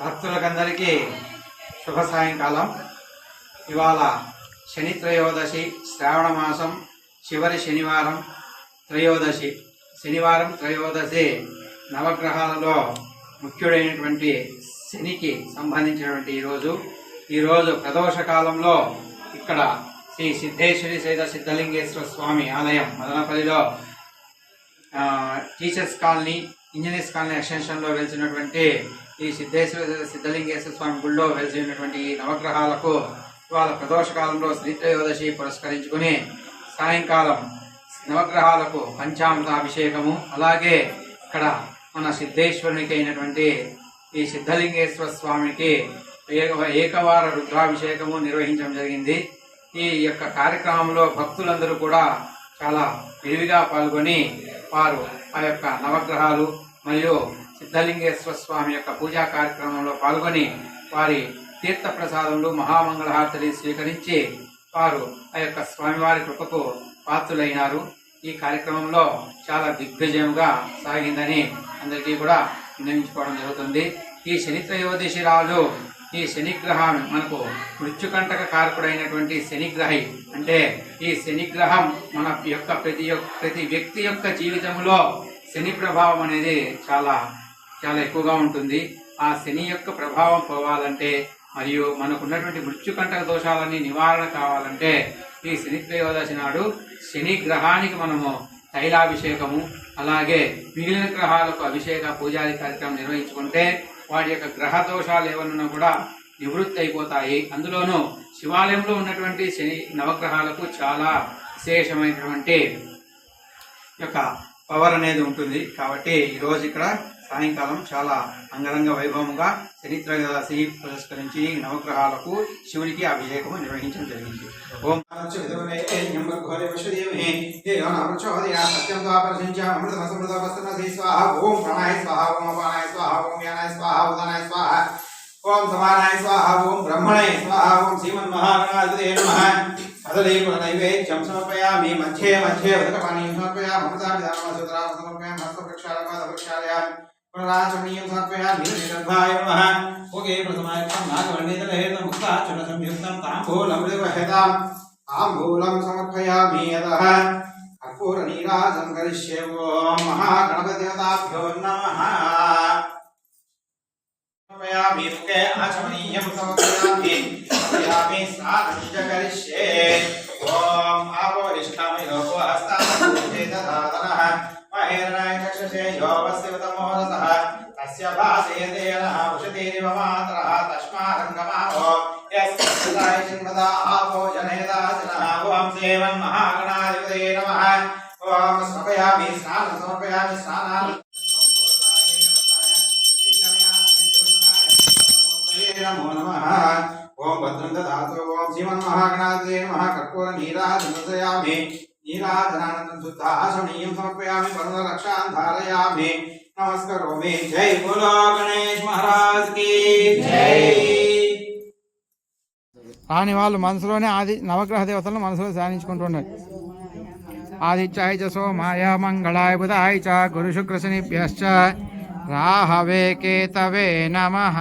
భక్తులకందరికీ శుభ సాయంకాలం. ఇవాళ శని త్రయోదశి శ్రావణ మాసం చివరి శనివారం త్రయోదశి. శనివారం త్రయోదశి నవగ్రహాలలో ముఖ్యుడైనటువంటి శనికి సంబంధించినటువంటి ఈరోజు ఈరోజు ప్రదోష కాలంలో ఇక్కడ శ్రీ సిద్ధేశ్వరి సైత సిద్ధలింగేశ్వర స్వామి ఆలయం మదనపల్లిలో టీచర్స్ కాలనీ ఇంజనీర్స్ కాలనీ ఎక్స్టెన్షన్లో వెలిసినటువంటి ఈ సిద్ధేశ్వర సిద్ధలింగేశ్వర స్వామి గుళ్ళో వెలిసినటువంటి ఈ నవగ్రహాలకు ఇవాళ ప్రదోష కాలంలో శ్రీత్రయోదశి పురస్కరించుకుని సాయంకాలం నవగ్రహాలకు పంచామృతాభిషేకము అలాగే ఇక్కడ మన సిద్ధేశ్వరునికి అయినటువంటి ఈ సిద్ధలింగేశ్వర స్వామికి ఏక- ఏకవార రుద్రాభిషేకము నిర్వహించడం జరిగింది. ఈ యొక్క కార్యక్రమంలో భక్తులందరూ కూడా చాలా విరివిగా పాల్గొని వారు ఆ యొక్క నవగ్రహాలు మరియు సిద్ధలింగేశ్వర స్వామి యొక్క పూజా కార్యక్రమంలో పాల్గొని వారి తీర్థ ప్రసాదములు మహామంగళహారతిని స్వీకరించి వారు ఆ యొక్క స్వామివారి కృపకు పాత్రులైనారు. ఈ కార్యక్రమంలో చాలా దిగ్విజయంగా సాగిందని అందరికీ కూడా విన్నవించుకోవడం జరుగుతుంది. ఈ శని త్రయోదశి రాజు ఈ శనిగ్రహం మనకు మృత్యుకంటక కారకుడైనటువంటి శనిగ్రహి. అంటే ఈ శనిగ్రహం మన యొక్క ప్రతి యొక్క ప్రతి వ్యక్తి యొక్క జీవితంలో శని ప్రభావం అనేది చాలా చాలా ఎక్కువగా ఉంటుంది. ఆ శని యొక్క ప్రభావం పోవాలంటే మరియు మనకున్నటువంటి మృత్యుకంటక దోషాలన్నీ నివారణ కావాలంటే ఈ శని త్రయోదశి నాడు శని గ్రహానికి మనము తైలాభిషేకము అలాగే మిగిలిన గ్రహాలకు అభిషేక పూజాది కార్యక్రమం నిర్వహించుకుంటే వాటి యొక్క గ్రహ దోషాలు ఏమన్నా కూడా నివృత్తి అయిపోతాయి అందులోనూ శివాలయంలో ఉన్నటువంటి శని నవగ్రహాలకు చాలా విశేషమైనటువంటి యొక్క పవర్ అనేది ఉంటుంది. కాబట్టి ఈ రోజు ఇక్కడ సాయంకాలం చాలా అంగరంగ వైభవంగా చరిత్రదశి పురస్కరించి నవగ్రహాలకు శివునికి అభిషేకము నిర్వహించడం జరిగింది. ఓం ఓం ప్రణాయ స్వాహ ఓం అపానాయ స్వాహ ఓం యానాయ స్వాహ ఉదనాయ స్వాహ. ఓం సమానాయ స్వాహ ఓం బ్రహ్మణే స్వాహ ఓం శ్రీమన్మహాగణాధిపతే నమ. కదలీకుల నైవేద్యం సమర్పయామి. మధ్యే మధ్యే ఉదకపానీయం సమర్పయామి. అమృతామి ధారణ సమర్పయామి. హస్తవృక్షాలపాద వృక్షాలయామి పునరాచమనీయం సమర్పయామి. నిరర్భాయ నమః. ఓకే ప్రథమాయుక్తం నాగవర్ణితలహేతం ముక్తాచుల సంయుక్తం తాంబూలం తాంబూలం సమర్పయామి యతః కర్పూర నీరాజం కరిష్యే ఓం మహాగణపతిదేవతాభ్యో నమః. సమర్పయామి ముఖే ఆచమనీయం సమర్పయామి సమర్పయామి స్నానం కరిష్యే ఓం ఆపో ఇష్టామి లోకో హస్తామూర్తే మహేరణాయ చక్షసే యోగస్యవతమోరసః తస్య భాసేదేనః ఉషతీరివ మాతరः తస్మాదంగమావో యస్య చిన్మదా ఆపో జనేదాచనः ఓం సేవన్ మహాగణాధిపతే నమః ఓం స్నానం సమర్పయామి స్నానాన్ని నమో నమ ఓం భద్రం దాతో ఓం శ్రీమన్మహాగణాధిపతే నమః కర్పూర నీరాజనసయామి నీరాజనానందం శుద్ధాశమనీయం సమర్పయామి పరమరక్షాన్ ధారయామి నమస్కరోమి జై బోలో గణేష్ మహారాజ్కి జై రాని వాళ్ళు మనసులోనే ఆది నవగ్రహ దేవతలను మనసులో ధ్యానించుకుంటున్నారు. ఆదిత్యాయ చ సోమాయ మంగళాయ బుధాయ చ గురు శుక్ర రాహవే కేతవే నమః.